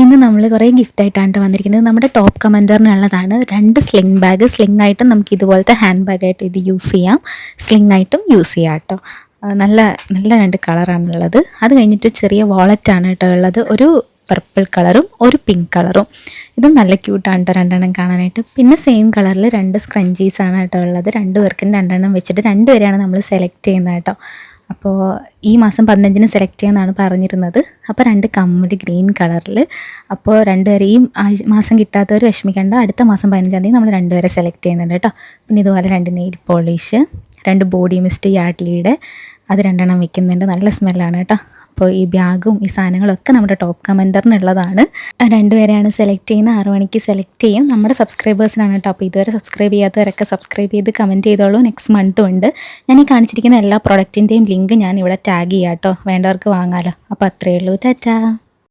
ഇന്ന് നമ്മൾ കുറേ ഗിഫ്റ്റ് ആയിട്ടാണ് വന്നിരിക്കുന്നത്. നമ്മുടെ ടോപ്പ് കമന്ററിനുള്ളതാണ് രണ്ട് സ്ലിംഗ് ബാഗ് സ്ലിംഗ് ആയിട്ടും നമുക്ക് ഇതുപോലത്തെ ഹാൻഡ് ബാഗ് ആയിട്ട് ഇത് യൂസ് ചെയ്യാം. സ്ലിംഗ് ആയിട്ടും യൂസ് ചെയ്യാം കേട്ടോ നല്ല നല്ല രണ്ട് കളറാണുള്ളത് അത് കഴിഞ്ഞിട്ട് ചെറിയ വാളറ്റാണ് കേട്ടോ ഉള്ളത്. ഒരു പർപ്പിൾ കളറും ഒരു പിങ്ക് കളറും ഇതും നല്ല ക്യൂട്ടാണ് കേട്ടോ രണ്ടെണ്ണം കാണാനായിട്ട്. പിന്നെ സെയിം കളറിൽ രണ്ട് സ്ക്രഞ്ചീസ് ആണ് കേട്ടോ ഉള്ളത്. രണ്ട് പേർക്കും രണ്ടെണ്ണം വെച്ചിട്ട് രണ്ടുപേരെയാണ് നമ്മൾ സെലക്ട് ചെയ്യുന്നത് കേട്ടോ അപ്പോൾ ഈ മാസം പതിനഞ്ചിന് സെലക്ട് ചെയ്യുമെന്നാണ് പറഞ്ഞിരുന്നത്. അപ്പോൾ രണ്ട് കമ്മൽ ഗ്രീൻ കളറിൽ അപ്പോൾ രണ്ടുപേരെ ഈ മാസം കിട്ടാത്തവർ വിഷമിക്കേണ്ട. അടുത്ത മാസം പതിനഞ്ചാം തീയതി നമ്മൾ രണ്ടുപേരെ സെലക്ട് ചെയ്യുന്നുണ്ട് കേട്ടോ. പിന്നെ ഇതുപോലെ രണ്ട് നെയിൽ പോളിഷ് രണ്ട് ബോഡി മിസ്റ്റ് യാഡ്ലിയുടെ അത് രണ്ടെണ്ണം വെക്കുന്നുണ്ട്. നല്ല സ്മെല്ലാണ് കേട്ടോ. അപ്പോൾ ഈ ബാഗും ഈ സാധനങ്ങളൊക്കെ നമ്മുടെ ടോപ്പ് കമന്ററിനുള്ളതാണ് രണ്ടുപേരെയാണ് സെലക്ട് ചെയ്യുന്നത്. ആറു മണിക്ക് സെലക്ട് ചെയ്യും. നമ്മുടെ സബ്സ്ക്രൈബേഴ്സിനാണ് കേട്ടോ. അപ്പോൾ ഇതുവരെ സബ്സ്ക്രൈബ് ചെയ്യാത്തവരൊക്കെ സബ്സ്ക്രൈബ് ചെയ്ത് കമന്റ് ചെയ്തോളൂ. നെക്സ്റ്റ് മന്തും ഉണ്ട്. ഞാൻ ഈ കാണിച്ചിരിക്കുന്ന എല്ലാ പ്രൊഡക്റ്റിന്റെയും ലിങ്ക് ഞാൻ ഇവിടെ ടാഗ് ചെയ്യാം കേട്ടോ. വേണ്ടവർക്ക് വാങ്ങാമല്ലോ അപ്പോൾ അത്രയേ ഉള്ളൂ. ടാറ്റാ.